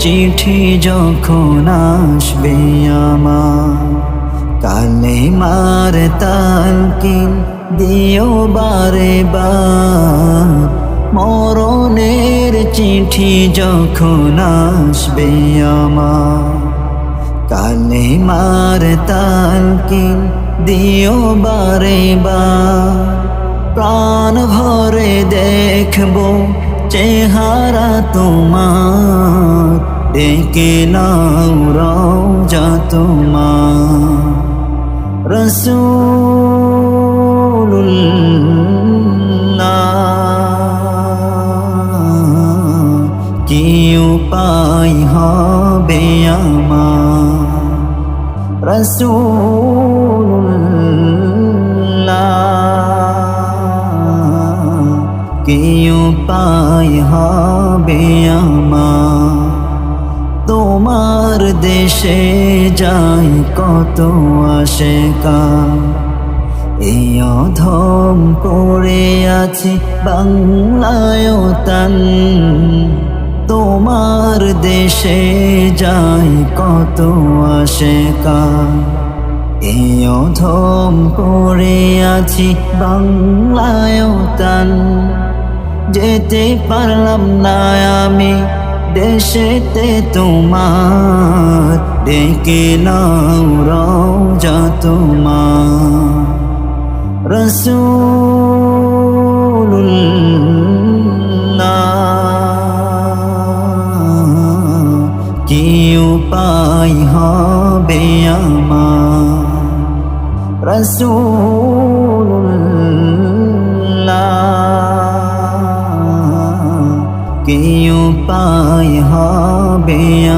চিঠি যখন আসবে আমার কালে মার তালকিন দিও বারে বার। মরণের চিঠি যখন আসবে আমার কালে মার তালকিন দিও বারে বার। প্রাণ ভরে দেখব চেহারা তোমার ডেকে নাও রওজা তোমার। রসুল্লাহ কি উপায় হবে আমার? রসুল্লাহ কি উপায় হবে আমার। তোমার দেশে যাই কত আসে এই অধম পড়ে আছি বাংলায় তান তোমার দেশে যাই কত আসে এই অধম পড়ে আছি বাংলায় তান যেতে পারলাম না আমি দেশেতে তোমার। ডেকে নাও রওজা তোমার। রসুল্লাহ কি উপায় হবে আমার? রসুল্লাহ কি উপায় হবে